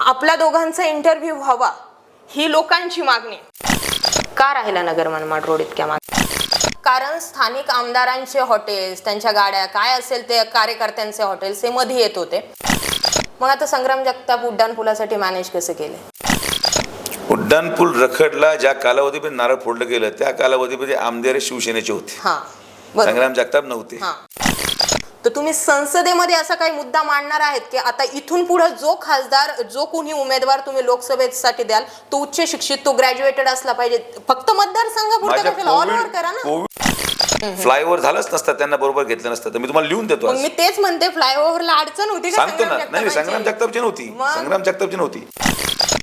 आपल्या दोघांचा इंटरव्ह्यू व्हावा ही लोकांची मागणी. का राहिला नगर मनमाड रोड इतक्या मागे? कारण स्थानिक आमदारांचे हॉटेल्स त्यांच्या गाड्या काय असेल ते कार्यकर्त्यांचे हॉटेल्स हे मध्ये येत होते. मग आता संग्राम जगताप उड्डाण पुलासाठी मॅनेज कसं केलं? उड्डाणपूल रखडला ज्या कालावधीमध्ये नारळ फोडलं गेलं त्या कालावधीमध्ये आमदार शिवसेनेचे होते. संग्राम जगताप नव्हते. हा. तर तुम्ही संसदेमध्ये असा काही मुद्दा मांडणार आहेत की आता इथून पुढे जो खासदार जो कोणी उमेदवार तुम्ही लोकसभेसाठी द्याल तो उच्च शिक्षित तो ग्रॅज्युएटेड असला पाहिजे. फक्त मतदारसंघापुरतं ऑल ओव्हर करा ना. फ्लायओव्हर झालंच नसतं त्यांना बरोबर घेतलं नसतं. तर मी तुम्हाला लिहून देतो. मी तेच म्हणते फ्लायओव्हरला अडचण होती सांगतो ना. नाही संग्राम जगतापांची? नव्हती? संग्राम जगतापची नव्हती.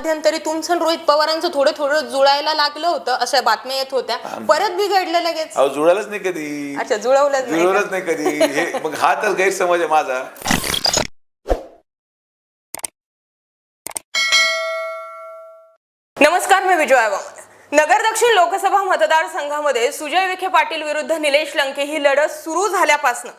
मध्यंतरी तुमचं आणि रोहित पवारांचं थोडं थोडं जुळायला लागलं होतं अशा बातम्या येत होत्या. परत बिघडलं लगेच. अहो जुळालच नाही कधी. अच्छा जुळवलंच नाही का? जुळवलंच नाही कधी. हे मग हा तर गैरसमज आहे माझा. नमस्कार मी विजय वामन नगर दक्षिण लोकसभा मतदारसंघामध्ये सुजय विखे पाटील विरुद्ध निलेश लंके ही लढत सुरू झाल्यापासून.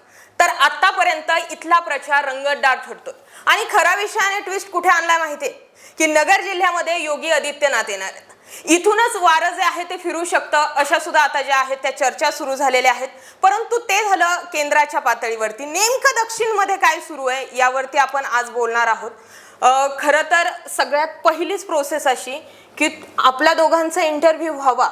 तर आतापर्यंत इथला प्रचार रंगतदार ठरतोय. आणि खरा विषयाने ट्विस्ट कुठे आणलाय माहितीये? की नगर जिल्ह्यामध्ये योगी आदित्यनाथ येणार आहेत. इथूनच वारं जे आहे ते फिरू शकतं अशा सुद्धा आता ज्या आहेत त्या चर्चा सुरू झालेल्या आहेत. परंतु ते झालं केंद्राच्या पातळीवरती. नेमकं दक्षिणमध्ये काय सुरू आहे यावरती आपण आज बोलणार आहोत. खरं तर सगळ्यात पहिलीच प्रोसेस अशी की आपल्या दोघांचा इंटरव्ह्यू व्हावा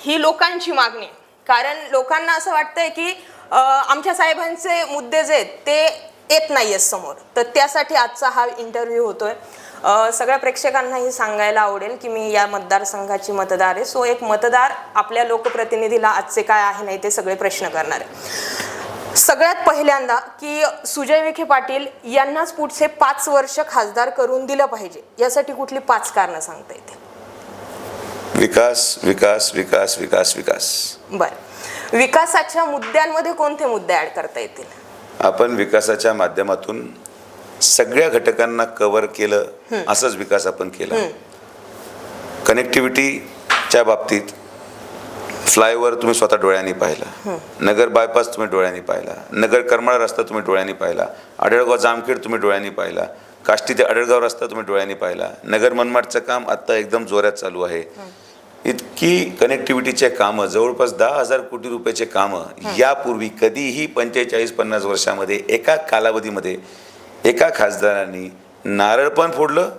ही लोकांची मागणी कारण लोकांना असं वाटतंय की आमच्या साहेबांचे मुद्दे जे आहेत ते येत नाही आहेत समोर. तर त्यासाठी आजचा हा इंटरव्ह्यू होतोय. सगळ्या प्रेक्षकांनाही सांगायला आवडेल की मी या मतदारसंघाची मतदार आहे. सो एक मतदार आपल्या लोकप्रतिनिधीला आजचे काय आहे नाही ते सगळे प्रश्न करणार आहे. सगळ्यात पहिल्यांदा की सुजय विखे पाटील यांनाच पुढचे पाच वर्ष खासदार करून दिलं पाहिजे. यासाठी कुठली पाच कारणं सांगता येतील? विकास विकास विकास विकास विकास. बर. विकासाच्या मुद्द्यांमध्ये कोणते मुद्दे ऍड करता येतील? आपण विकासाच्या माध्यमातून सगळ्या घटकांना कव्हर केलं असंच विकास आपण केला. कनेक्टिव्हिटीच्या बाबतीत फ्लायओव्हर तुम्ही स्वतः डोळ्यांनी पाहिला. नगर बायपास तुम्ही डोळ्यांनी पाहिला. नगर करमाळा रस्ता तुम्ही डोळ्यांनी पाहिला. आढळगाव जामखेड तुम्ही डोळ्यांनी पाहिला. काष्टी ते आढळगाव रस्ता तुम्ही डोळ्यांनी पाहिला. नगर मनमाडचं काम आत्ता एकदम जोरात चालू आहे. इतकी कनेक्टिव्हिटीचे कामं जवळपास दहा हजार कोटी रुपयाचे कामं यापूर्वी कधीही पंचेचाळीस पन्नास वर्षामध्ये एका कालावधीमध्ये एका खासदारांनी नारळ पण फोडलं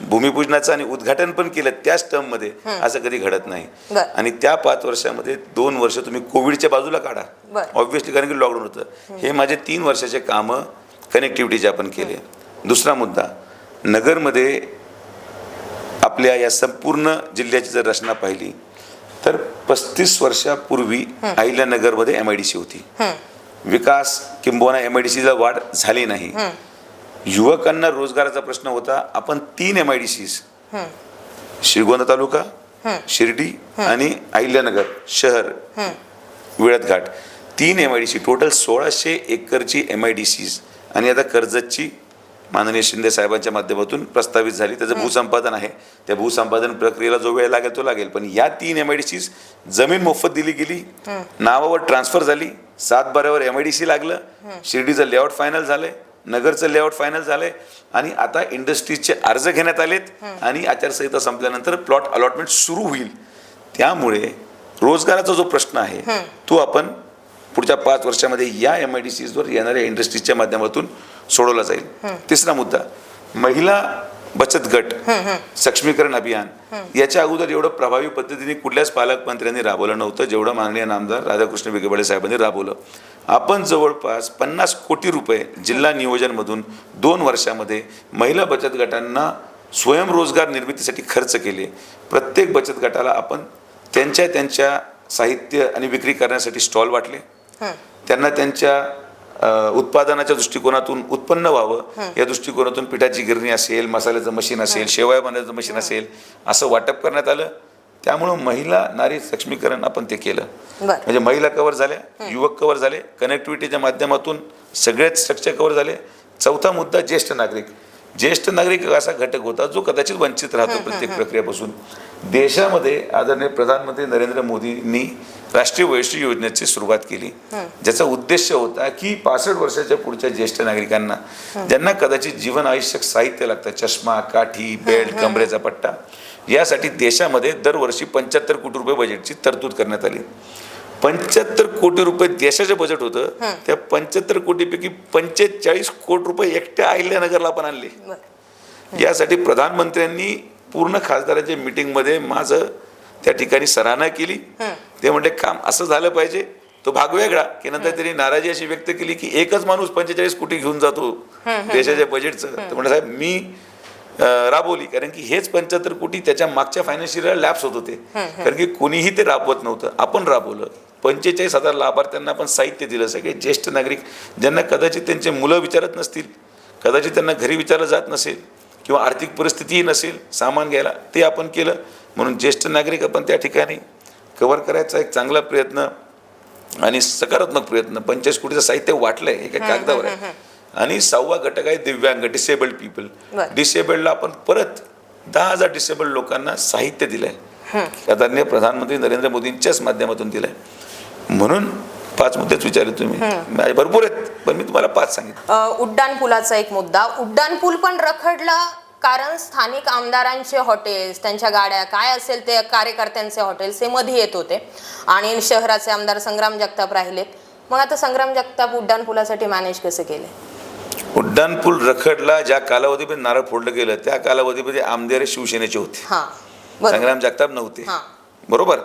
भूमिपूजनाचं आणि उद्घाटन पण केलं त्याच टर्ममध्ये असं कधी घडत नाही. आणि त्या पाच वर्षामध्ये दोन वर्ष तुम्ही कोविडच्या बाजूला काढा. ऑब्व्हियसली कारण की लॉकडाऊन होतं. हे. माझे तीन वर्षाचे कामं कनेक्टिव्हिटीचे आपण केले. दुसरा मुद्दा. नगरमध्ये आपल्या या संपूर्ण जिल्ह्याची जर रचना पाहिली तर पस्तीस वर्षापूर्वी अहिल्यानगरमध्ये एम आय डी सी होती. विकास किंबहुना एम आय डी सीला वाढ झाली नाही. युवकांना रोजगाराचा प्रश्न होता. आपण तीन M I D Cs Shrigonda taluka Shirdi आणि अहिल्यानगर शहर विळत घाट तीन M I D C total सोळाशे एकरची एम आय डी सीज आणि आता कर्जतची माननीय शिंदे साहेबांच्या माध्यमातून प्रस्तावित झाली. त्याचं भूसंपादन आहे. त्या भूसंपादन प्रक्रियेला जो वेळ लागेल तो लागेल. पण या तीन एम आय डी सीज जमीन मोफत दिली गेली. नावावर ट्रान्सफर झाली. सात बारावर एम आय डी सी लागलं. शिर्डीचं लेआउट फायनल झालंय. नगरचं लेआउट फायनल झालंय. आणि आता इंडस्ट्रीजचे अर्ज घेण्यात आलेत. आणि आचारसंहिता संपल्यानंतर प्लॉट अलॉटमेंट सुरू होईल. त्यामुळे रोजगाराचा जो प्रश्न आहे तो आपण पुढच्या पाच वर्षामध्ये या एम आय डी सीजवर येणाऱ्या इंडस्ट्रीजच्या माध्यमातून सोडवला जाईल. तिसरा मुद्दा महिला बचत गट सक्षमीकरण अभियान याच्या अगोदर एवढं प्रभावी पद्धतीने कुठल्याच पालकमंत्र्यांनी राबवलं नव्हतं जेवढं माननीय नामदार राधाकृष्ण विखेपाडे साहेबांनी राबवलं. आपण जवळपास पन्नास कोटी रुपये जिल्हा नियोजनमधून दोन वर्षामध्ये महिला बचत गटांना स्वयंरोजगार निर्मितीसाठी खर्च केले. प्रत्येक बचत गटाला आपण त्यांच्या त्यांच्या साहित्य आणि विक्री करण्यासाठी स्टॉल वाटले. त्यांना त्यांच्या उत्पादनाच्या दृष्टिकोनातून उत्पन्न व्हावं या दृष्टिकोनातून पिठाची गिरणी असेल मसाल्याचं मशीन असेल शेवया बनवायचं मशीन असेल असं वाटप करण्यात आलं. त्यामुळं महिला नारी सक्षमीकरण आपण ते केलं. म्हणजे महिला कव्हर झाल्या युवक कव्हर झाले कनेक्टिव्हिटीच्या माध्यमातून सगळेच स्ट्रक्चर कव्हर झाले. चौथा मुद्दा ज्येष्ठ नागरिक. ज्येष्ठ नागरिक असा घटक होता जो कदाचित वंचित राहतो प्रत्येक प्रक्रियेपासून. देशामध्ये आदरणीय प्रधानमंत्री नरेंद्र मोदींनी राष्ट्रीय वैश्विक योजनेची सुरुवात केली. ज्याचा उद्देश होता की पासष्ट वर्षाच्या पुढच्या ज्येष्ठ नागरिकांना ज्यांना कदाचित जीवन आयुष्यक साहित्य लागतं चष्मा काठी बेल्ट कमरेचा पट्टा यासाठी देशामध्ये दरवर्षी पंच्याहत्तर कोटी रुपये बजेटची तरतूद करण्यात आली. पंच्याहत्तर कोटी रुपये देशाचं बजेट होतं. त्या पंच्याहत्तर कोटीपैकी पंचेचाळीस कोटी रुपये एकट्या अहिल्यानगरला आपण आणले. यासाठी प्रधानमंत्र्यांनी पूर्ण खासदारांच्या मीटिंगमध्ये माझं त्या ठिकाणी सराहना केली. ते म्हणले काम असं झालं पाहिजे. तो भाग वेगळा. की नंतर त्यांनी नाराजी अशी व्यक्त केली की एकच माणूस पंचेचाळीस कोटी घेऊन जातो देशाच्या बजेटचं तर म्हणजे साहेब मी राबवली. कारण की हेच पंच्याहत्तर कोटी त्याच्या मागच्या फायनान्शियल लॅब्स होत होते. कारण की कोणीही ते राबवत नव्हतं. आपण राबवलं. पंचेचाळीस हजार लाभार्थ्यांना आपण साहित्य दिलं सगळे ज्येष्ठ नागरिक ज्यांना कदाचित त्यांचे मुलं विचारत नसतील कदाचित त्यांना घरी विचारलं जात नसेल किंवा आर्थिक परिस्थितीही नसेल सामान घ्यायला ते आपण केलं. म्हणून ज्येष्ठ नागरिक आपण त्या ठिकाणी कव्हर करायचा एक चांगला प्रयत्न आणि सकारात्मक प्रयत्न. पंचेचाळीस कोटीचं साहित्य वाटलंय एका कागदावर. आहे आणि सहावा घटक आहे दिव्यांग डिसेबल्ड पीपल. डिसेबल्डला आपण परत दहा हजार डिसेबल्ड लोकांना साहित्य दिलंय. आदरणीय प्रधानमंत्री नरेंद्र मोदींच्याच माध्यमातून दिलंय. म्हणून पाच मुद्देच विचारले तुम्ही. भरपूर आहेत पण मी तुम्हाला पाच सांगितले. उड्डाण पुलाचा एक मुद्दा. उड्डाण पूल पण रखडला कारण स्थानिक आमदारांचे हॉटेल्स त्यांच्या गाड्या काय असेल ते कार्यकर्त्यांचे हॉटेल्स हे मध्ये येत होते. आणि शहराचे आमदार संग्राम जगताप राहिलेत. मग आता संग्राम जगताप उड्डाण पुलासाठी मॅनेज कसे केले उड्डाण पूल रखडला ज्या कालावधीमध्ये नारळ फोडलं गेलं त्या कालावधीमध्ये आमदार शिवसेनेचे होते. संग्राम जगताप नव्हते. हा. बरोबर?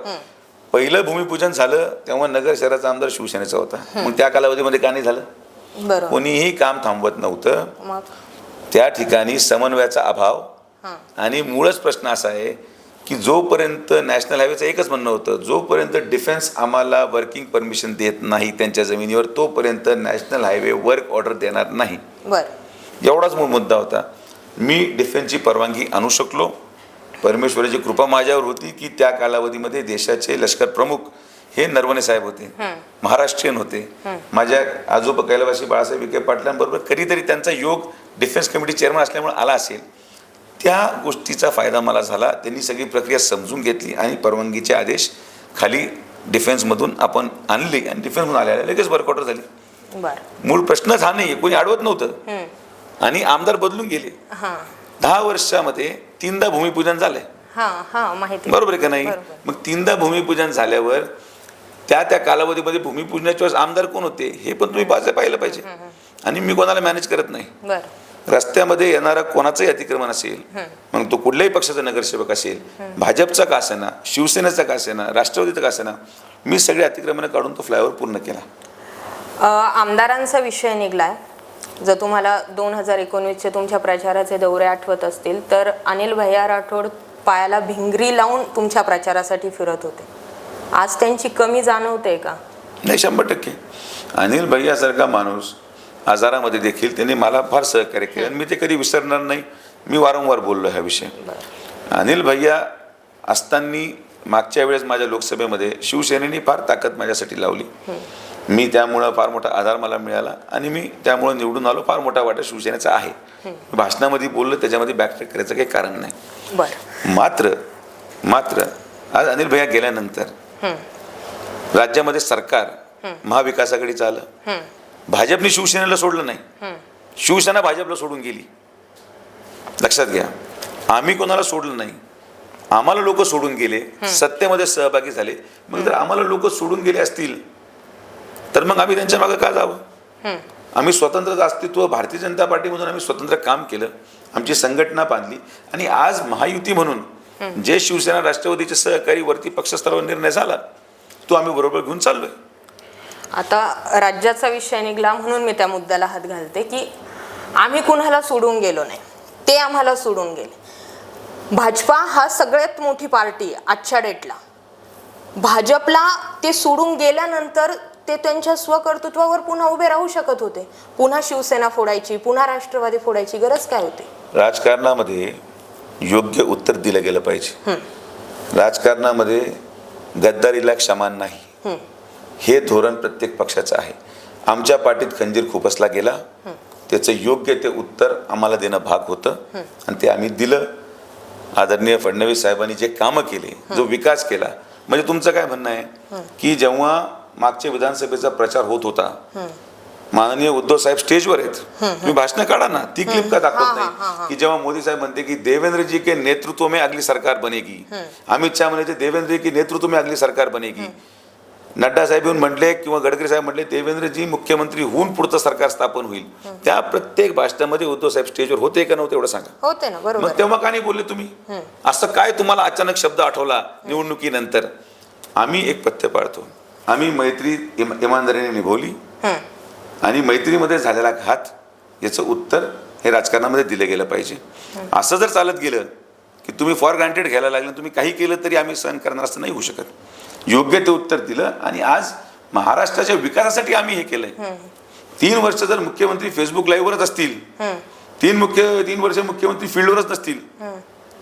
पहिलं भूमिपूजन झालं तेव्हा नगर शहराचा आमदार शिवसेनेचा होता. मग त्या कालावधीमध्ये का नाही झालं? कोणीही काम थांबवत नव्हतं. त्या ठिकाणी समन्वयाचा अभाव. आणि मूळच प्रश्न असा आहे की जोपर्यंत नॅशनल हायवेचं एकच म्हणणं होतं जोपर्यंत डिफेन्स आम्हाला वर्किंग परमिशन देत नाही त्यांच्या जमिनीवर तोपर्यंत नॅशनल हायवे वर्क ऑर्डर देणार नाही. एवढाच मूळ मुद्दा होता. मी डिफेन्सची परवानगी आणू शकलो. परमेश्वराची कृपा माझ्यावर होती की त्या कालावधीमध्ये देशाचे लष्कर प्रमुख हे नरवणे साहेब होते महाराष्ट्रीयन होते. माझ्या आजोबा कैलावासी बाळासाहेब विखे पाटलांबरोबर कधीतरी त्यांचा योग डिफेन्स कमिटी चेअरमन असल्यामुळे आला असेल. त्या गोष्टीचा फायदा मला झाला. त्यांनी सगळी प्रक्रिया समजून घेतली आणि परवानगीचे आदेश खाली डिफेन्समधून आपण आणले आणि डिफेन्समधून आल्या लगेच ऑर्डर झाली. मूळ प्रश्नच हा नाही. कोणी अडवत नव्हतं. आणि आमदार बदलून गेले. दहा वर्षामध्ये तीनदा भूमिपूजन झालंय. हा हा माहिती. बरोबर आहे का नाही. मग तीनदा भूमिपूजन झाल्यावर त्या त्या कालावधीमध्ये भूमिपूजनाच्या वेळेस आमदार कोण होते हे पण तुम्ही पाहिलं पाहिजे. आणि मी कोणाला मॅनेज करत नाही. बर. रस्त्यामध्ये येणारा कोणाचंही अतिक्रमण असेल मग तो कुठल्याही पक्षाचा नगरसेवक असेल भाजपचा का असेना शिवसेनेचा का असेना राष्ट्रवादीचा का असेना मी सगळे अतिक्रमणं काढून तो फ्लायओव्हर पूर्ण केला. आमदारांचा विषय निघलाय. जर तुम्हाला दोन हजार एकोणवीसचे तुमच्या प्रचाराचे दौरे आठवत असतील तर अनिल भैया राठोड पायाला भिंगरी लावून तुमच्या प्रचारासाठी फिरत होते. आज त्यांची कमी जाणवते का? नाही शंभर टक्के. अनिल भैयासारखा माणूस आजारामध्ये देखील त्यांनी मला फार सहकार्य केलं. आणि मी ते कधी विसरणार नाही. मी वारंवार बोललो हा विषय. अनिल भैया असताना मागच्या वेळेस माझ्या लोकसभेमध्ये शिवसेनेने फार ताकद माझ्यासाठी लावली. मी त्यामुळं फार मोठा आधार मला मिळाला आणि मी त्यामुळं निवडून आलो. फार मोठा वाटा शिवसेनेचा आहे. भाषणामध्ये बोललं त्याच्यामध्ये बॅकट्रॅक करायचं काही कारण नाही. मात्र मात्र आज अनिल भैया गेल्यानंतर राज्यामध्ये सरकार महाविकास आघाडीचं आलं भाजपने शिवसेनेला सोडलं नाही. शिवसेना भाजपला सोडून गेली. लक्षात घ्या. आम्ही कोणाला सोडलं नाही? आम्हाला लोक सोडून गेले. सत्तेमध्ये सहभागी झाले. मग जर आम्हाला लोक सोडून गेले असतील तर मग आम्ही त्यांच्या मागे का जावं? आम्ही स्वतंत्र अस्तित्व भारतीय जनता पार्टीमधून आम्ही स्वतंत्र काम केलं आमची संघटना बांधली आणि आज महायुती म्हणून जे शिवसेना राष्ट्रवादीचे सहकारी वरती पक्षस्तरावर निर्णय झाला तो आम्ही बरोबर घेऊन चाललोय. आता राज्याचा विषय निघला म्हणून मी त्या मुद्द्याला हात घालते की आम्ही कुणाला सोडून गेलो नाही ते आम्हाला सोडून गेले. भाजपा हा सगळ्यात मोठी पार्टी आजच्या डेटला. भाजपला ते सोडून गेल्यानंतर ते त्यांच्या स्वकर्तृत्वावर पुन्हा उभे राहू शकत होते. पुन्हा शिवसेना फोडायची पुन्हा राष्ट्रवादी फोडायची गरज काय होती? राजकारणामध्ये योग्य उत्तर दिलं गेलं पाहिजे. राजकारणामध्ये गद्दारीला क्षमान नाही. हे. धोरण प्रत्येक पक्षाचं आहे. आमच्या पाठीत खंजीर खुपसला गेला. त्याचं योग्य ते उत्तर आम्हाला देणं भाग होतं. आणि ते आम्ही दिलं. आदरणीय फडणवीस साहेबांनी जे कामं केले जो विकास केला म्हणजे तुमचं काय म्हणणं आहे? की जेव्हा मागच्या विधानसभेचा प्रचार होत होता. माननीय उद्धव साहेब स्टेजवर आहेत. तुम्ही भाषण काढा ना. ती क्लिप का दाखवत नाही? की जेव्हा मोदी साहेब म्हणते की देवेंद्र जी के नेतृत्व में अगली सरकार बनेगी. अमित शाह म्हणायचे देवेंद्र जी के नेतृत्व में अगली सरकार बनेगी. नड्डा साहेब येऊन म्हटले किंवा गडकरी साहेब म्हटले देवेंद्रजी मुख्यमंत्री होऊन पुढचं सरकार स्थापन होईल. त्या प्रत्येक भाषणामध्ये उद्धव साहेब स्टेजवर होते का नव्हते एवढं सांगा. होते ना बरोबर. मग तेव्हा का नाही बोलले तुम्ही? असं काय तुम्हाला अचानक शब्द आठवला निवडणुकीनंतर? आम्ही एक पथ्य पाळतो. आम्ही मैत्री इम- इमानदारीने निभवली. आणि मैत्रीमध्ये झालेला घात याचं उत्तर हे राजकारणामध्ये दिलं गेलं पाहिजे. असं जर चालत गेलं की तुम्ही फॉर ग्रांटेड घ्यायला लागलं तुम्ही काही केलं तरी आम्ही सहन करणार असं नाही होऊ शकत. योग्य ते उत्तर दिलं आणि आज महाराष्ट्राच्या विकासासाठी आम्ही हे केलंय. तीन वर्ष जर मुख्यमंत्री फेसबुक लाईव्हवरच असतील तीन मुख्य तीन वर्ष मुख्यमंत्री फील्डवरच नसतील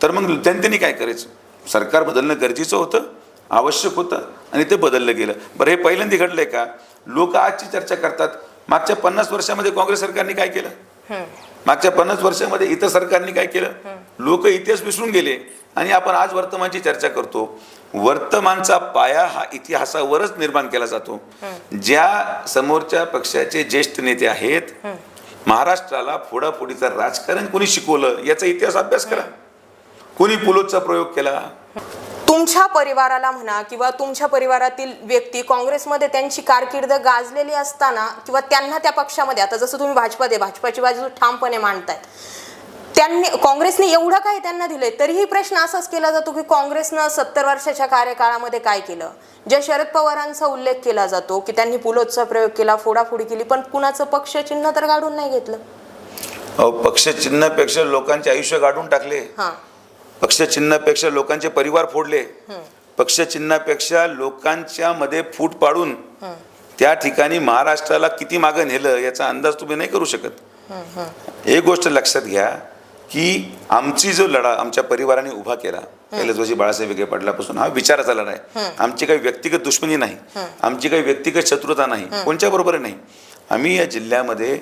तर मग जनतेने काय करायचं? सरकार बदलणं गरजेचं होतं आवश्यक होतं. आणि ते बदललं गेलं. बरं हे पहिल्यांदा घडलंय का? लोक आजची चर्चा करतात. मागच्या पन्नास वर्षामध्ये काँग्रेस सरकारने काय केलं? मागच्या पन्नास वर्षामध्ये इतर सरकारने काय केलं? लोक इतिहास विसरून गेले. आणि आपण आज वर्तमानची चर्चा करतो. वर्तमानचा पाया हा इतिहासावरच निर्माण केला जातो. ज्या समोरच्या पक्षाचे ज्येष्ठ नेते आहेत महाराष्ट्राला फोडाफोडीचं राजकारण कोणी शिकवलं याचा इतिहास अभ्यास करा. कोणी पुलोचा प्रयोग केला? तुमच्या परिवाराला म्हणा किंवा तुमच्या परिवारातील व्यक्ती काँग्रेसमध्ये त्यांची कारकीर्द गाजलेली असताना किंवा त्यांना त्या पक्षामध्ये आता जसं तुम्ही भाजपात आहे भाजपाची बाजू ठामपणे मांडतायत. त्यांनी काँग्रेसने एवढं काय त्यांना दिलंय तरीही प्रश्न असाच केला जातो की काँग्रेसनं सत्तर वर्षाच्या कार्यकाळामध्ये काय केलं? ज्या शरद पवारांचा उल्लेख केला जातो की त्यांनी पुलोचा प्रयोग केला फोडाफोडी केली पण कुणाचं पक्ष चिन्ह तर काढून नाही घेतलं? अहो, पक्षचिन्हापेक्षा लोकांचे आयुष्य गाडून टाकले. हां. पक्षचिन्हापेक्षा लोकांचे परिवार फोडले. पक्षचिन्हापेक्षा लोकांच्या मध्ये फूट पाडून त्या ठिकाणी महाराष्ट्राला किती मागं नेलं याचा अंदाज तुम्ही नाही करू शकत. एक गोष्ट लक्षात घ्या की आमची जो लढा आमच्या परिवाराने उभा केला कैलासवासी बाळासाहेब विखे पाटलापासून हा विचाराचा लढा आहे. आमची काही व्यक्तिगत दुश्मनी नाही. आमची काही व्यक्तिगत शत्रुता नाही. कोणत्या बरोबर नाही. आम्ही या जिल्ह्यामध्ये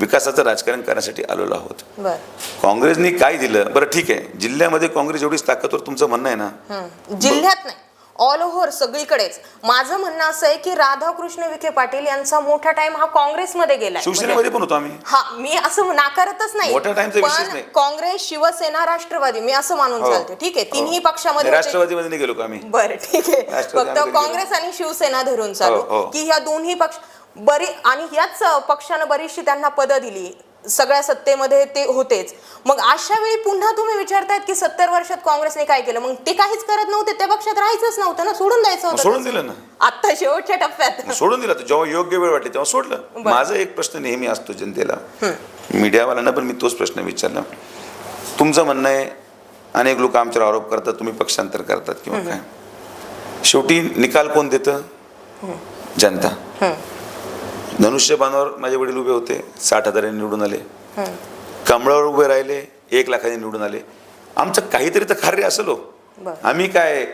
विकासाचं राजकारण करण्यासाठी आलेलो आहोत. बर. काँग्रेसनी काय दिलं? बरं ठीक आहे. जिल्ह्यामध्ये काँग्रेस एवढीच ताकदवर तुमचं म्हणणं आहे ना. जिल्ह्यात नाही. ऑल ओव्हर सगळीकडेच. माझं म्हणणं असं आहे की राधाकृष्ण विखे पाटील यांचा मोठा टाइम हा काँग्रेसमध्ये गेलाय. शिवसेनेमध्ये पण होतो आम्ही. हा मी असं नाकारतच नाही. पण. काँग्रेस शिवसेना राष्ट्रवादी मी असं मानून हो. चालते. ठीक आहे तिन्ही हो. पक्षामध्ये होते. राष्ट्रवादीमध्ये गेलो का आम्ही? बरं ठीक आहे. फक्त काँग्रेस आणि शिवसेना धरून चालू. हो. की ह्या दोन्ही पक्ष बरी आणि याच पक्षानं बरीचशी त्यांना पदं दिली. सगळ्या सत्तेमध्ये ते होतेच. मग अशा वेळी पुन्हा तुम्ही विचारतायत की सत्तर वर्षात काँग्रेसने काय केलं? मग ते काहीच करत नव्हते. त्या पक्षात राहायचंच नव्हतं ना? सोडून द्यायचं होतं सोडून दिलं ना. आता शेवटच्या टप्प्यात. सोडून दिलं. जेव्हा योग्य वेळ वाटली तेव्हा सोडलं. माझा एक प्रश्न नेहमी असतो जनतेला. मीडियावाल्यांना पण मी तोच प्रश्न विचारला. तुमचं म्हणणं आहे अनेक लोक आमच्यावर आरोप करतात तुम्ही पक्षांतर करतात किंवा काय. शेवटी निकाल कोण देतं? जनता. धनुष्यबाणावर माझे वडील उभे होते. साठ हजारांनी निवडून आले. कमळावर उभे राहिले. एक लाखांनी निवडून आले. आमचं काहीतरी तर कार्य असेल. हो. आम्ही काय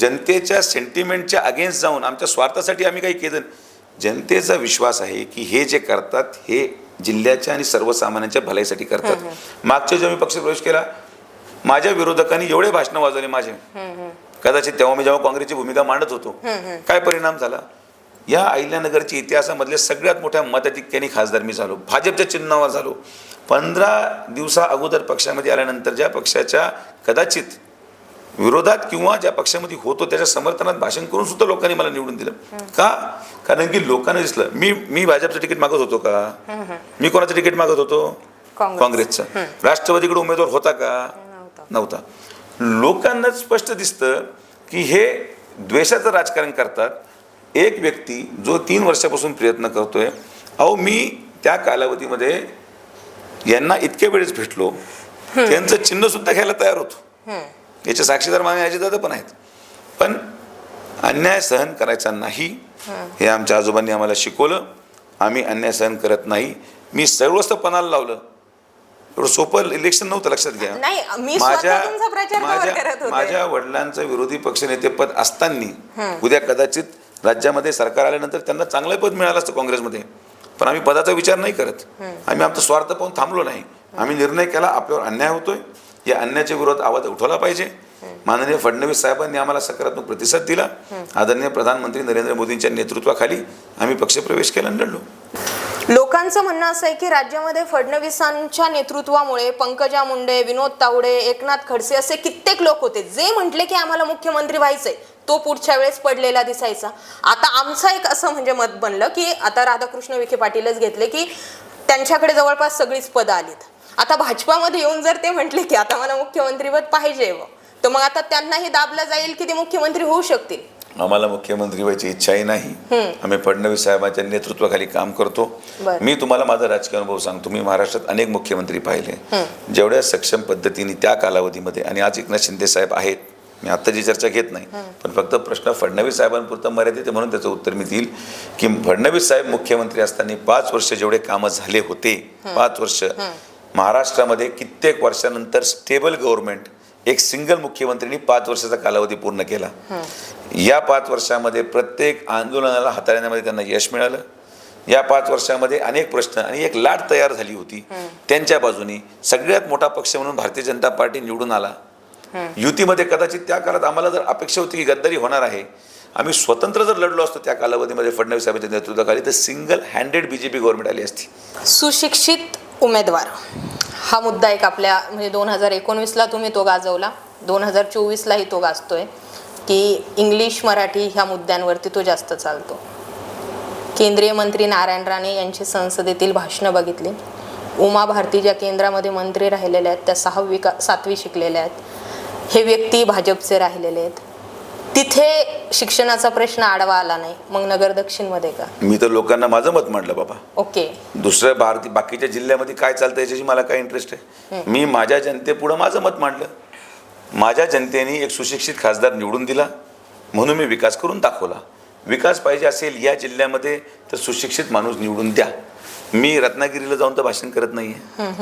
जनतेच्या सेंटिमेंटच्या अगेन्स्ट जाऊन आमच्या स्वार्थासाठी आम्ही काही केलं जनतेचा विश्वास आहे की हे जे करतात हे जिल्ह्याच्या आणि सर्वसामान्यांच्या भलाईसाठी करतात. मागच्या जेव्हा मी पक्ष प्रवेश केला माझ्या विरोधकांनी एवढे भाषणं वाजवले माझे. कदाचित तेव्हा मी जेव्हा काँग्रेसची भूमिका मांडत होतो. काय परिणाम झाला? या अहिल्यानगरच्या इतिहासामधले सगळ्यात मोठ्या मताधिक्याने खासदार मी झालो. भाजपच्या चिन्हावर झालो. पंधरा दिवसा अगोदर पक्षामध्ये आल्यानंतर ज्या पक्षाच्या कदाचित विरोधात किंवा ज्या पक्षामध्ये होतो त्याच्या समर्थनात भाषण करून सुद्धा लोकांनी मला निवडून दिलं. का? कारण की लोकांना दिसलं. मी मी भाजपचं तिकीट मागत होतो का? मी कोणाचं तिकीट मागत होतो? काँग्रेस. काँग्रेसचं. राष्ट्रवादीकडे उमेदवार होता का? नव्हता. लोकांना स्पष्ट दिसतं की हे द्वेषाचं राजकारण करतात. एक व्यक्ती जो तीन वर्षापासून प्रयत्न करतोय अहो मी त्या कालावधीमध्ये यांना इतक्या वेळेस भेटलो त्यांचं चिन्ह सुद्धा घ्यायला तयार होतो. याचे साक्षीदार माने अजितदादा पण आहेत. पण अन्याय सहन करायचा नाही हे. आमच्या आजोबांनी आम्हाला शिकवलं. आम्ही अन्याय सहन करत नाही. मी सर्वस्व पणाला लावलं. एवढं सोपं इलेक्शन नव्हतं लक्षात घ्या. नाही, मी स्वतः तुमचा प्रचार कव्हर करत होते. माझ्या वडिलांचं विरोधी पक्षनेतेपद असताना उद्या कदाचित राज्यामध्ये सरकार आल्यानंतर त्यांना चांगलं पद मिळालं असतं काँग्रेसमध्ये. पण आम्ही पदाचा विचार नाही करत. आम्ही आमचा स्वार्थ पाहून थांबलो नाही. आम्ही निर्णय केला आपल्यावर अन्याय होतोय. या अन्यायाच्या विरोधात आवाज उठवला पाहिजे. माननीय फडणवीस साहेबांनी आम्हाला सकारात्मक प्रतिसाद दिला. आदरणीय प्रधानमंत्री नरेंद्र मोदींच्या नेतृत्वाखाली आम्ही पक्षप्रवेश केला आणि लढलो. लोकांचं म्हणणं असं आहे की राज्यामध्ये फडणवीसांच्या नेतृत्वामुळे पंकजा मुंडे विनोद तावडे एकनाथ खडसे असे कित्येक लोक होते. जे म्हटले की आम्हाला मुख्यमंत्री व्हायचंय तो पुढच्या वेळेस पडलेला दिसायचा. आता आमचं एक असं म्हणजे मत बनलं की आता राधाकृष्ण विखे पाटीलच घेतले की त्यांच्याकडे जवळपास सगळीच पदं आलीत. आता भाजपामध्ये येऊन जर ते म्हटले की आता मला मुख्यमंत्रीपद पाहिजे व, तर मग आता त्यांनाही दाबलं जाईल की ते मुख्यमंत्री होऊ शकतील? आम्हाला मुख्यमंत्री व्हायची इच्छाही नाही. आम्ही फडणवीस साहेबांच्या नेतृत्वाखाली काम करतो. मी तुम्हाला माझा राजकीय अनुभव सांगतो. मी महाराष्ट्रात अनेक मुख्यमंत्री पाहिले. जेवढ्या सक्षम पद्धतीने त्या कालावधीमध्ये आणि आज एकनाथ शिंदे साहेब आहेत मी आत्ताची चर्चा घेत नाही. पण फक्त प्रश्न फडणवीस साहेबांपुरता मर्यादित म्हणून त्याचं उत्तर मी देईल की फडणवीस साहेब मुख्यमंत्री असताना पाच वर्ष जेवढे कामं झाले होते पाच वर्ष. महाराष्ट्रामध्ये कित्येक वर्षानंतर स्टेबल गव्हर्नमेंट एक सिंगल मुख्यमंत्र्यांनी पाच वर्षाचा कालावधी पूर्ण केला. या पाच वर्षामध्ये प्रत्येक आंदोलनाला हाताळण्यामध्ये त्यांना यश मिळालं. या पाच वर्षामध्ये अनेक प्रश्न आणि एक लाट तयार झाली होती. त्यांच्या बाजूनी सगळ्यात मोठा पक्ष म्हणून भारतीय जनता पार्टी निवडून आला. युतीमध्ये कदाचित त्या काळात आम्हाला जर अपेक्षा होती की गद्दारी होणार आहे आम्ही स्वतंत्र जर लढलो असतो त्या कालावधीमध्ये फडणवीस साहेबांच्या नेतृत्वाखाली तर सिंगल हँडेड बीजेपी गव्हर्नमेंट आली असती. सुशिक्षित उमेदवार. हा मुद्दा एक आपल्या म्हणजे दोन हजार एकोणवीसला तुम्ही तो गाजवला दोन हजार चोवीसलाही तो गाजतोय की इंग्लिश मराठी ह्या मुद्द्यांवरती तो जास्त चालतो. केंद्रीय मंत्री नारायण राणे यांची संसदेतील भाषणं बघितली. उमा भारती ज्या केंद्रामध्ये मंत्री राहिलेल्या आहेत त्या सहावी का सातवी शिकलेल्या आहेत. हे व्यक्ती भाजपचे राहिलेले आहेत. तिथे शिक्षणाचा प्रश्न आडवा आला नाही. मग नगर दक्षिणमध्ये का? मी तर लोकांना माझं मत मांडलं बाबा. ओके. दुसऱ्या भारती बाकीच्या जिल्ह्यामध्ये काय चालतं याच्याशी मला काय इंटरेस्ट आहे? मी माझ्या जनतेपुढं माझं मत मांडलं. माझ्या जनतेने एक सुशिक्षित खासदार निवडून दिला. म्हणून मी विकास करून दाखवला. विकास पाहिजे असेल या जिल्ह्यामध्ये तर सुशिक्षित माणूस निवडून द्या. मी रत्नागिरीला जाऊन तर भाषण करत नाहीये.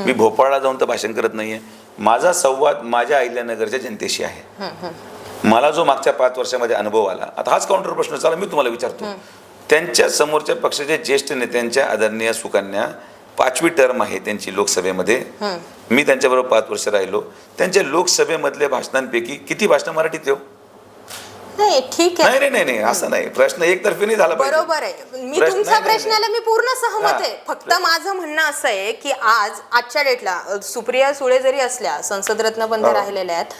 मी भोपाळला जाऊन तर भाषण करत नाहीये. माझा संवाद माझ्या अहिल्यानगरच्या जनतेशी आहे. मला जो मागच्या पाच वर्षामध्ये अनुभव आला आता हाच काउंटर प्रश्न चाला मी तुम्हाला विचारतो. त्यांच्या समोरच्या पक्षाच्या ज्येष्ठ नेत्यांच्या आदरणीय सुकन्या पाचवी टर्म आहे त्यांची लोकसभेमध्ये. मी त्यांच्याबरोबर पाच वर्ष राहिलो. त्यांच्या लोकसभेमधल्या भाषणांपैकी किती भाषणं मराठीत येऊ नाही ठीक आहे. नाही नाही नाही नाही असं नाही. प्रश्न एकतर्फी नाही झाला पाहिजे. बरोबर आहे. मी प्रश्न- तुमच्या नाही, नाही, प्रश्नाला मी पूर्ण सहमत हा. आहे फक्त माझं म्हणणं असं आहे की आज आजच्या डेटला अ, सुप्रिया सुळे जरी असल्या संसद रत्न पण त्या हो. राहिलेल्या आहेत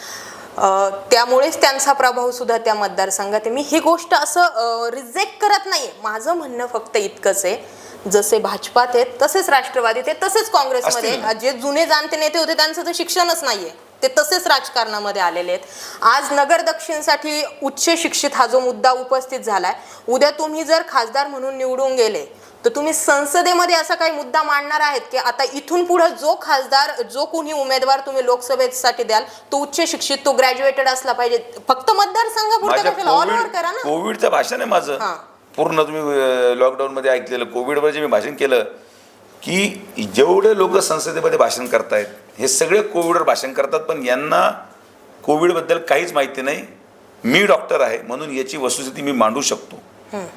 अ, त्यामुळेच त्यांचा प्रभाव सुद्धा त्या मतदारसंघात आहे. मी ही गोष्ट असं रिजेक्ट करत नाहीये. माझं म्हणणं फक्त इतकंच आहे. जसे भाजपात आहेत तसेच राष्ट्रवादीत आहेत तसेच काँग्रेसमध्ये असतील. ना. जे जुने जाणते नेते होते त्यांचं तर शिक्षणच नाहीये. ते तसेच राजकारणामध्ये आलेले आहेत. आज नगर दक्षिणसाठी उच्च शिक्षित हा जो मुद्दा उपस्थित झालाय उद्या तुम्ही जर खासदार म्हणून निवडून गेले तर तुम्ही संसदेमध्ये असा काही मुद्दा मांडणार आहेत की आता इथून पुढे जो खासदार जो कोणी उमेदवार तुम्ही लोकसभेसाठी द्याल तो उच्च शिक्षित तो ग्रॅज्युएटेड असला पाहिजे. फक्त मतदारसंघापुरतं कशाला? ऑल ओव्हर करा ना. कोविडचं भाषण आहे माझं. पूर्ण तुम्ही लॉकडाऊन मध्ये ऐकलेलं. कोविडवर जे मी भाषण केलं की जेवढे लोक संसदेमध्ये भाषण करतायत हे सगळे कोविडवर भाषण करतात पण यांना कोविडबद्दल काहीच माहिती नाही. मी डॉक्टर आहे म्हणून याची वस्तुस्थिती मी मांडू शकतो.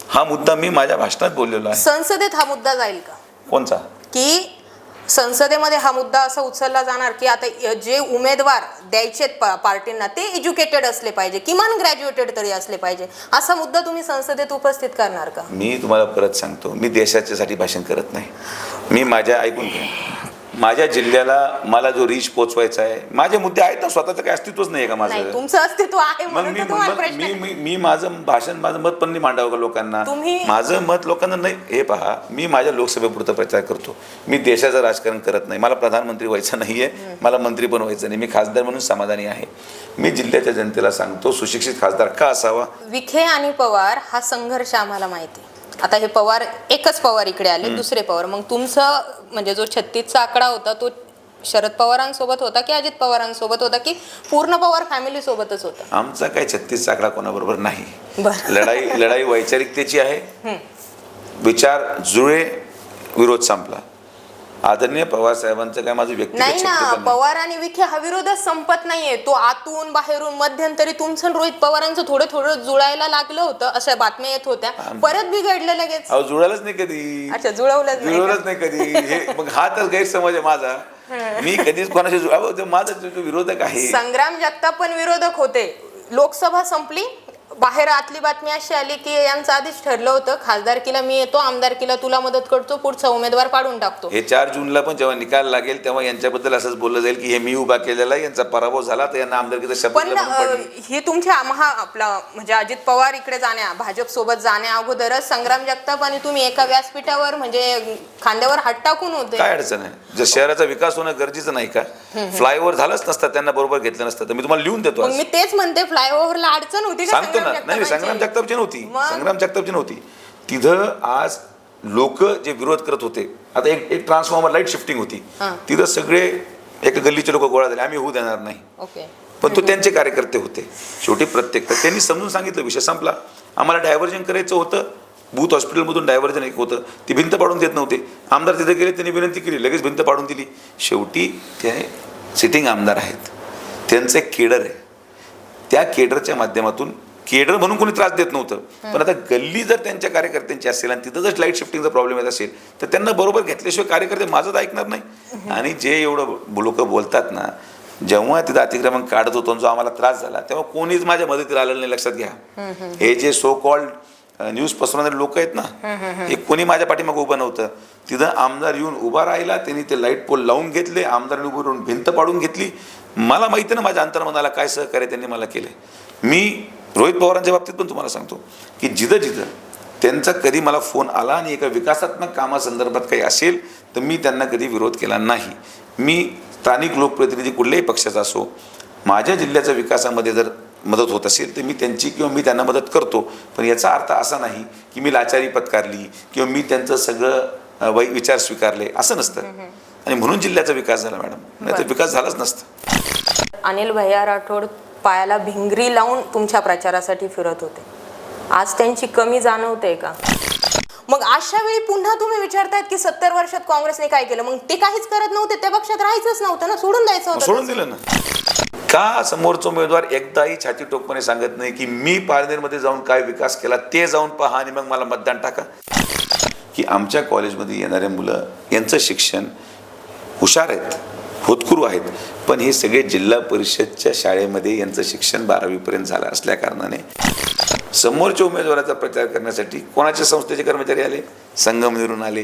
हा. मुद्दा मी माझ्या भाषणात बोललेलो आहे. संसदेत हा मुद्दा जाईल का? कोणचा? की संसदेमध्ये हा मुद्दा असा उचलला जाणार की आता जे उमेदवार द्यायचेत पा- पार्टींना ते एज्युकेटेड असले पाहिजे किमान ग्रॅज्युएटेड तरी असले पाहिजे. असा मुद्दा तुम्ही संसदेत उपस्थित करणार का? मी तुम्हाला परत सांगतो मी देशाच्यासाठी भाषण करत नाही. मी माझ्या ऐकून घ्या माझ्या जिल्ह्याला मला जो रीच पोचवायचा आहे माझे मुद्दे आहेत ना स्वतःचं काही अस्तित्वच नाही का नाही माझं? तुमचं अस्तित्व आहे मग मी मी. मी मी माझं भाषण माझं मत पण नाही मांडावं का लोकांना? माझं मत लोकांना नाही. हे पहा मी माझ्या लोकसभेपुरता प्रचार करतो. मी देशाचं राजकारण करत नाही. मला प्रधानमंत्री व्हायचं नाहीये. मला मंत्री पण व्हायचं नाही. मी खासदार म्हणून समाधानी आहे. मी जिल्ह्याच्या जनतेला सांगतो सुशिक्षित खासदार का असावा? विखे आणि पवार हा संघर्ष आम्हाला माहिती आता हे पवार एकच पवार इकडे आले दुसरे पवार. मग तुमचं म्हणजे जो छत्तीसचा आकडा होता तो शरद पवारांसोबत होता की अजित पवारांसोबत होता की पूर्ण पवार फॅमिली सोबतच होता? आमचा काही छत्तीस आकडा कोणाबरोबर नाही. बरं. लढाई लढाई वैचारिकतेची आहे. विचार जुळे विरोध संपला. आदरणीय पवार साहेबांचं काय माझं नाही ना. पवार आणि विखे हा विरोधच संपत नाहीये. तो आतून बाहेरून मध्यंतरी तुमचं आणि रोहित पवारांचं थोडं थोडं जुळायला लागलं होतं अशा बातम्या येत होत्या. परत बिघडलं लगेच. अहो जुळालच नाही कधी. अच्छा जुळवलंच नाही जुळवलंच नाही कधी. हे मग हा तर गैरसमज आहे माझा. मी कधीच कोणाशी जुळ- अहो, तो माझा जो- जो विरोधक आहे. संग्राम जगताप पण विरोधक होते. लोकसभा संपली बाहेर आतली बातमी अशी आली की यांचं आधीच ठरलं होतं. खासदारकीला मी येतो आमदारकीला तुला मदत करतो पुढचा उमेदवार पाडून टाकतो. हे चार जूनला पण जेव्हा निकाल लागेल तेव्हा यांच्याबद्दल असंच बोललं जाईल की हे मी उभा केलेला आहे यांचा पराभव झाला तर यांना आमदारकीचा शपथ पण पडली. ही तुमच्या महा आपला म्हणजे अजित पवार इकडे जाण्या भाजप सोबत जाण्या अगोदरच संग्राम जगताप आणि तुम्ही एका व्यासपीठावर म्हणजे खांद्यावर हात टाकून होते. काय अडचण आहे? जर शहराचा विकास होणं गरजेचं नाही का? फ्लायओव्हर झालंच नसतं त्यांना बरोबर घेतलं नसतं. तर मी तुम्हाला लिहून देतो मग आज. मी तेच म्हणते फ्लायओव्हरला अडचण होती का सांगतो ना. नाही संग्राम जगतापांची? नव्हती? संग्राम जगतापची नव्हती. तिथं आज लोक जे विरोध करत होते आता एक एक ट्रान्सफॉर्मर लाइट शिफ्टिंग होती. तिथं सगळे एका गल्लीचे लोक गोळा झाले. आम्ही होऊ देणार नाही. पण तो त्यांचे कार्यकर्ते होते. शेवटी प्रत्येक तर त्यांनी समजून सांगितलं विषय संपला. आम्हाला डायव्हर्जन करायचं होतं. बूथ हॉस्पिटलमधून डायव्हर्जन एक होतं. ती भिंत पाडून देत नव्हते. आमदार तिथे गेले त्यांनी विनंती केली लगेच भिंत पाडून दिली. शेवटी ते सिटिंग आमदार आहेत. त्यांचं एक केडर आहे. त्या केडरच्या माध्यमातून केडर म्हणून कोणी त्रास देत नव्हतं. पण आता गल्ली जर त्यांच्या कार्यकर्त्यांची असेल आणि तिथं जर लाइट शिफ्टिंगचा प्रॉब्लेम येत असेल तर त्यांना बरोबर घेतल्याशिवाय कार्यकर्ते माझंच ऐकणार नाही. आणि जे एवढं लोक बोलतात ना जेव्हा तिथं अतिक्रमण काढत होतो जो आम्हाला त्रास झाला तेव्हा कोणीच माझ्या मदतीला आलेलं नाही लक्षात घ्या. हे जे सो कॉल्ड न्यूज पसरवणारे लोक आहेत ना हे कोणी माझ्या पाठीमागे उभं नव्हतं. तिथं आमदार येऊन उभा राहिला त्यांनी ते लाइट पोल लावून घेतले आमदारांनी उभं राहून भिंत पाडून घेतली. मला माहिती ना माझ्या अंतर्मनाला काय सहकार्य त्यांनी मला केले मी रोहित पवारांच्या बाबतीत पण तुम्हाला सांगतो की जिथं जिथं त्यांचा कधी मला फोन आला आणि एका विकासात्मक कामासंदर्भात काही असेल तर मी त्यांना कधी विरोध केला नाही. मी स्थानिक लोकप्रतिनिधी कुठल्याही पक्षाचा असो माझ्या जिल्ह्याच्या विकासामध्ये जर मदत होत असेल तर मी त्यांची किंवा मी त्यांना मदत करतो. पण याचा अर्थ असा नाही की मी लाचारी पत्कारली किंवा मी त्यांचं सगळं वै विचार स्वीकारले असं नसतं. आणि म्हणून जिल्ह्याचा विकास झाला मॅडम. नाही तर विकास झालाच नसतं. अनिल भैया राठोड पायाला भिंगरी लावून तुमच्या प्रचारासाठी फिरत होते. आज त्यांची कमी जाणवते का? मग अशा वेळी पुन्हा तुम्ही विचारतायत की सत्तर वर्षात काँग्रेसने काय केलं? मग ते काहीच करत नव्हते त्या पक्षात राहायचंच नव्हतं ना? सोडून द्यायचं होतं सोडून दिलं ना. का समोरचा उमेदवार एकदाही छाती टोकपणे सांगत नाही की मी पारनेरमध्ये जाऊन काय विकास केला ते जाऊन पहा आणि मग मला मतदान टाका? की आमच्या कॉलेजमध्ये येणारे मुलं यांचं शिक्षण हुशार आहेत. होतकुरू आहेत. पण हे सगळे जिल्हा परिषदच्या शाळेमध्ये यांचं शिक्षण बारावीपर्यंत झालं असल्या कारणाने. समोरच्या उमेदवाराचा प्रचार करण्यासाठी कोणाच्या संस्थेचे कर्मचारी आले? संगमनेरून आले.